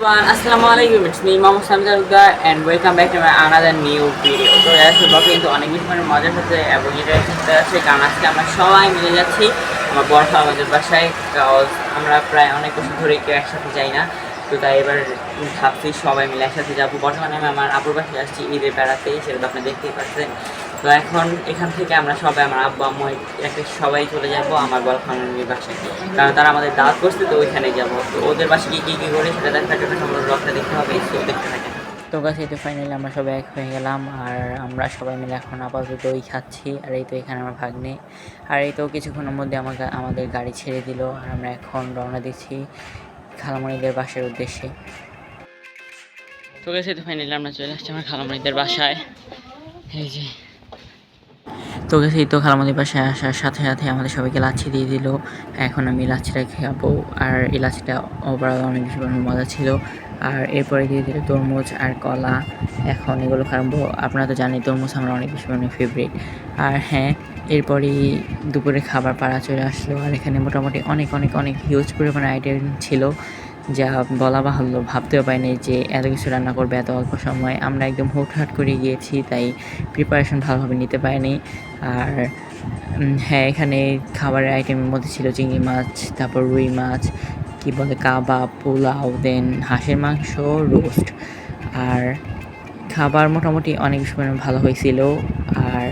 আসসালামু আলাইকুম it's me Mohammad Samjaruddar and welcome back to my another new video তো আজকে ব্লগে কিন্তু অনেক বেশি মানে মজার সাথে এবং এটা সাথে আছে। কারণ আজকে আমরা সবাই মিলে যাচ্ছি। আমার বড় আমাদের বাসায়। আমরা প্রায় অনেক বছর ধরে কেউ একসাথে যাই না। তো তাই এবার ভাবছি সবাই মিলে একসাথে যাব। বর্তমানে আমি আমার আপুর বাসায় আসছি, ঈদের বেড়াতে, সেটা তো আপনি দেখতেই পাচ্ছেন। তো এখন এখান থেকে আমরা সবাই, আমার আব্বু, আম্মু একটা সবাই চলে যাব আমার ফ্যামিলির বাসায়। কারণ তারা আমাদের দাঁত করছে, তো ওইখানে যাব। তো ওদের বাসে গিয়ে কী কী করে সেটা দেখার জন্য সম্পূর্ণ ব্লগটা দেখতে হবে, তো দেখতে থাকেন। তো কাছে তো ফাইনালি আমরা সবাই এক হয়ে গেলাম, আর আমরা সবাই মিলে এখন আপাতত দই খাচ্ছি, আর এই তো এখানে আমার ভাগ্নে। আর এই তো কিছুক্ষণের মধ্যে আমাকে, আমাদের গাড়ি ছেড়ে দিল, আর আমরা এখন রওনা দিচ্ছি খালামণিদের বাসার উদ্দেশ্যে। তো গেছে তো ফাইনালি আমরা চলে আসছি আমার খালামণিদের বাসায়। এই যে তো এই তো খালামণির বাসায় আসার সাথে সাথে আমাদের সবাইকে লাচ্ছি দিয়ে দিল। এখন আমি লাচ্ছিটা খাব। আর এই লাচ্ছিটা ওভারঅল অনেক বেশি মজা ছিল। আর এরপরে দিয়ে দিল তরমুজ আর কলা। এখন এগুলো খাব। আপনারা তো জানেন, তরমুজ আমরা অনেক বেশি পরিমাণে ফেভারিট আর হ্যাঁ এরপরই দুপুরে খাবার পাড়া চলে আসলো। আর এখানে মোটামুটি অনেক অনেক অনেক হিউজ পরিমাণে আইটেম ছিল। যা বলা বাহুল্য, ভাবতেও পারিনি যে এত কিছু রান্না করবে এত অল্প সময়। আমরা একদম হুটহাট করে গিয়েছি, তাই প্রিপারেশন ভালোভাবে নিতে পারিনি। আর হ্যাঁ এখানে খাবারের আইটেমের মধ্যে ছিল চিংড়ি মাছ, তারপর রুই মাছ, কি বলে, কাবাব, পোলাও দেন হাঁসের মাংস রোস্ট আর খাবার মোটামুটি অনেক সময় ভালো হয়েছিল। আর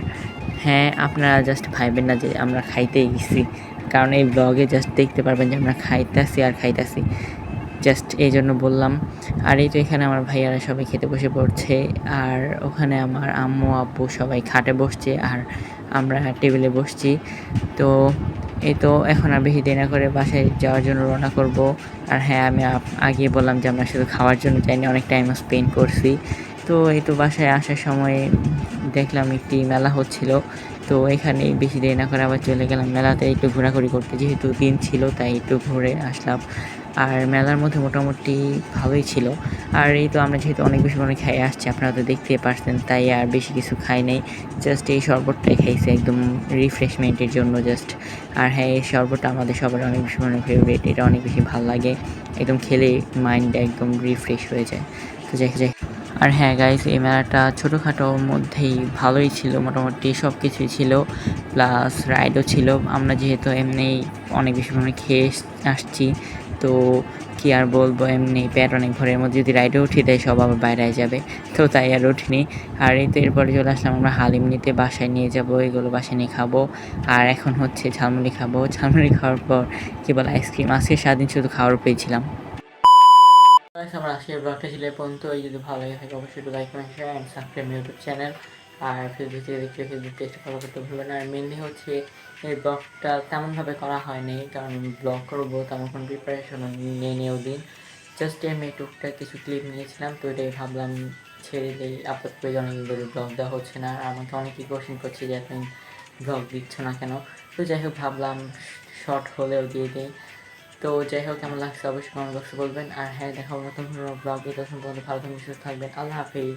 হ্যাঁ আপনারা জাস্ট ভাইবেন না যে আমরা খাইতে গেছি। কারণ এই ব্লগে জাস্ট দেখতে পারবেন যে আমরা খাইতেছি আর খাইতেছি। জাস্ট এই জন্য বললাম। আর এই তো এখানে আমার ভাইয়ারা সবাই খেতে বসে পড়ছে। আর ওখানে আমার আম্মু, আব্বু সবাই খাটে বসছে আর আমরা টেবিলে বসছি। তো এই তো এখন আর বেশি দেরি না করে বাসায় যাওয়ার জন্য রওনা করব। আর হ্যাঁ আমি আগে বললাম যে আমরা শুধু খাওয়ার জন্য যাইনি, অনেক টাইম স্পেন্ড করছি। তো এই তো বাসায় আসার সময় দেখলাম একটি মেলা হচ্ছিল, তো এখানে বেশি দেরি না করে আবার চলে গেলাম। মেলাতে একটু ঘোরাঘুরি করতে, যেহেতু দিন ছিল, তাই একটু ঘুরে আসলাম। আর মেলার মধ্যে মোটামুটি ভালোই ছিল। আর এই তো আমরা যেহেতু অনেক বেশি পরিমাণে খেয়ে আসছি, আপনারা তো দেখতেই পারছেন, তাই আর বেশি কিছু খাই নাই। জাস্ট এই শরবতটাই খাইছি, একদম রিফ্রেশমেন্টের জন্য জাস্ট আর হ্যাঁ এই শরবতটা আমাদের সবার অনেক বেশি পরিমাণে ফেভারিট এটা অনেক বেশি ভালো লাগে। একদম খেলে মাইন্ডটা একদম রিফ্রেশ হয়ে যায়। তো যাই যাই আর হ্যাঁ গাইস এই মেলাটা ছোটোখাটোর মধ্যেই ভালোই ছিল, মোটামুটি সব কিছুই ছিল প্লাস রাইডও ছিল। আমরা যেহেতু এমনি অনেক বেশি পরিমাণে খেয়ে আসছি, তো কি আর বলব, এমনি প্যাট অনেক ঘরের মধ্যে যদি রাইডে উঠি, তাই সব আবার বাইরে যাবে। তো তাই আর উঠিনি। আর এই তো এরপরে চলে আসলাম, আমরা হালিম নিতে বাসায় নিয়ে যাব, এগুলো বাসায় নিয়ে খাব। আর এখন হচ্ছে ঝালমুড়ি খাব। ঝালমুড়ি খাওয়ার পর কী বলে আইসক্রিম আজকে সারাদিন শুধু খাওয়ার পেয়েছিলাম আমার আজকের ব্লগটা ছিল পর্যন্ত যদি ভালো লাগে থাকে অবশ্যই একটু like comment share and subscribe YouTube channel R Facebook থেকে দেখতে ফেসবুক পেজটা ফলো করতে ভুলবেন আর মেনলি হচ্ছে এই ব্লগটা তেমনভাবে করা হয়নি, কারণ আমি ব্লগ করব, তেমন কোনো প্রিপারেশন নিয়ে নিয়েও দিন জাস্ট আমি টুকটাক কিছু ক্লিপ নিয়েছিলাম, তো এটাই ভাবলাম ছেড়ে দিই। আপলোড পেজ অনেক ব্লগ দেওয়া হচ্ছে না। আর আমাকে অনেকেই কোশ্চেন করছে যে তুমি ব্লগ দিচ্ছ না কেন? তো যাই হোক, ভাবলাম শর্ট হলেও দিয়ে দিই। তো যাই হোক, কেমন লাগছে অবশ্যই কমেন্ট বক্সে বলবেন। আর হ্যাঁ দেখা নতুন ব্লগে তখন পর্যন্ত ভালো থাকবেন, সুস্থ থাকবেন। আল্লাহ হাফিজ।